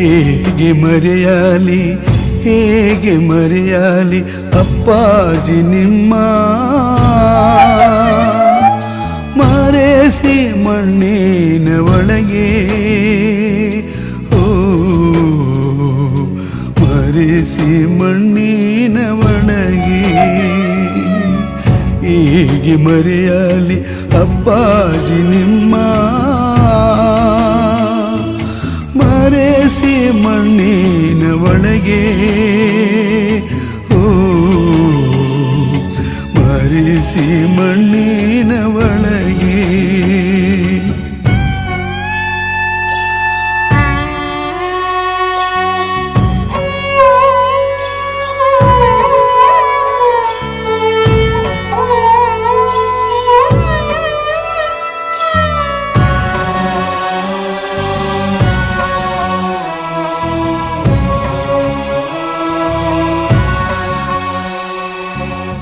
ಹೇಗೆ ಮರೆಯಲಿ ಹೇಗೆ ಮರೆಯಲಿ ಅಪ್ಪಾಜಿ ನಿಮ್ಮ ಮರೆಸಿ ಮಣ್ಣಿನ ಒಳಗೆ. ಓ, ಮರೆಸಿ ಮಣ್ಣಿನ ಒಳಗೆ. ಹೇಗೆ ಮರೆಯಲಿ ಅಪ್ಪಾಜಿ ನಿಮ್ಮ ಮಣ್ಣಿನ ಒಳಗೆ. ಓ ಮರೆಸಿ ಮಣ್ಣಿನ ಒಳಗೆ.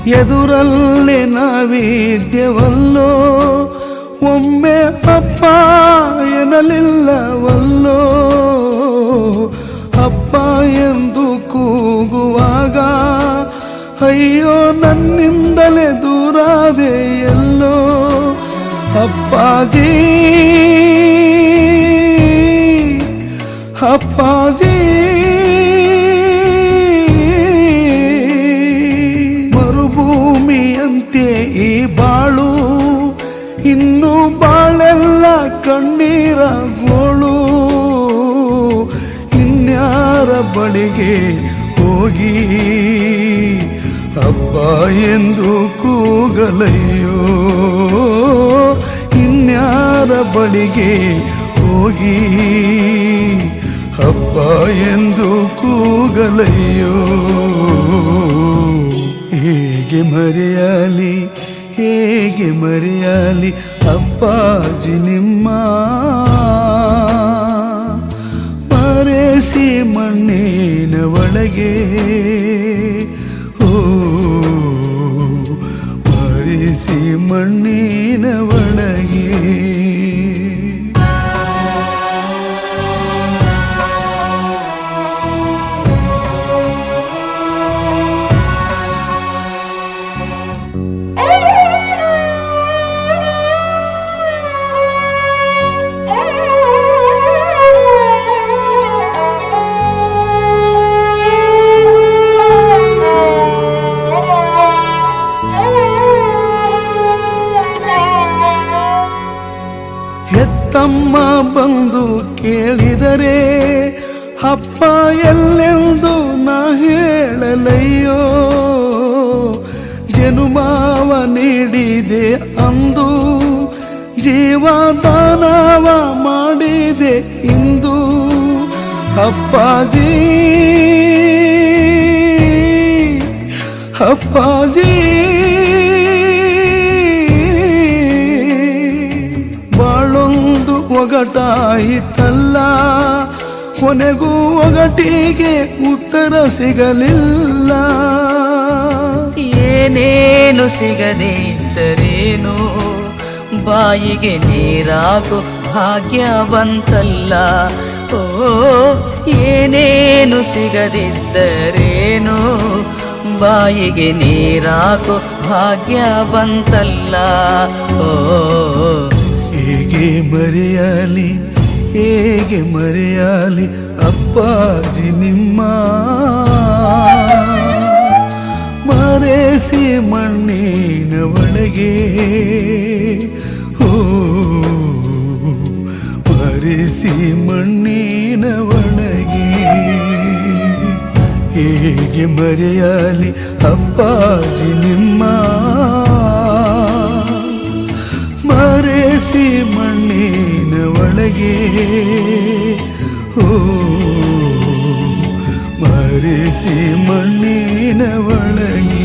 ಎದುರಲ್ಲೇ ನಾವಿದ್ಯವಲ್ಲೋ ಒಮ್ಮೆ ಅಪ್ಪ ಎನ್ನಲಿಲ್ಲವಲ್ಲೋ? ಅಪ್ಪ ಎಂದು ಕೂಗುವಾಗ ಅಯ್ಯೋ ನನ್ನಿಂದಲೇ ದೂರಾದೆ ಎಲ್ಲೋ? ಅಪ್ಪಾಜಿ ಅಪ್ಪಾಜಿ. ಮರುಭೂಮಿಯಂತೆ ಈ ಬಾಳು, ಇನ್ನು ಬಾಳೆಲ್ಲ ಕಣ್ಣೀರ ಗೋಳು. ಇನ್ಯಾರ ಬಳಿಗೆ ಹೋಗಿ ಅಪ್ಪ ಎಂದು ಕೂಗಲಯ್ಯೋ? ಇನ್ಯಾರ ಬಳಿಗೆ ಹೋಗಿ ಅಪ್ಪ ಎಂದು ಕೂಗಲಯ್ಯೋ? ಹೇಗೆ ಮರೆಯಲಿ ಹೇಗೆ ಮರೆಯಲಿ ಅಪ್ಪಾಜಿ ನಿಮ್ಮ ಮರೆಸಿ ಮಣ್ಣಿನ ಒಳಗೆ. ಹೆತ್ತಮ್ಮ ಬಂದು ಕೇಳಿದರೆ, ಅಪ್ಪ, ಎಲ್ಲೆಂದು ನಾ ಹೇಳಲಯ್ಯೋ? ಜನುಮಾವ ನೀಡಿದೆ ಅಂದು, ಜೀವದಾನವ ಮಾಡಿದೆ ಇಂದು. ಅಪ್ಪಾಜಿ ಅಪ್ಪಾಜಿ ಒಗಟಾಯಿತಲ್ಲ. ಕೊನೆಗೂ ಒಗಟಿಗೆ ಉತ್ತರ ಸಿಗಲಿಲ್ಲ. ಏನೇನು ಸಿಗದೆ ಇದ್ದರೇನು ಬಾಯಿಗೆ ನೀರಾಗೋ ಭಾಗ್ಯ ಬಂತಲ್ಲ ಓ, ಏನೇನು ಸಿಗದಿದ್ದರೇನು? ಬಾಯಿಗೆ ನೀರಾಗೋ ಭಾಗ್ಯ ಬಂತಲ್ಲ ಓ ಹೇಗೆ ಮರೆಯಲಿ ಹೇಗೆ ಮರೆಯಲಿ, ಅಪ್ಪಾಜಿ ನಿಮ್ಮ ಮರೆಸಿ ಮಣ್ಣಿನ ಒಳಗೆ. ಓ ಮರೆಸಿ ಮಣ್ಣಿನ ಒಳಗೆ. ಹೇಗೆ ಮರೆಯಲಿ, ಅಪ್ಪಾಜಿ ನಿಮ್ಮ ಮರೆಸಿ ಮಣ್ಣಿನ ಒಳಗೆ ಓ ಮರೆಸಿ ಮಣ್ಣಿನ ಒಳಗೆ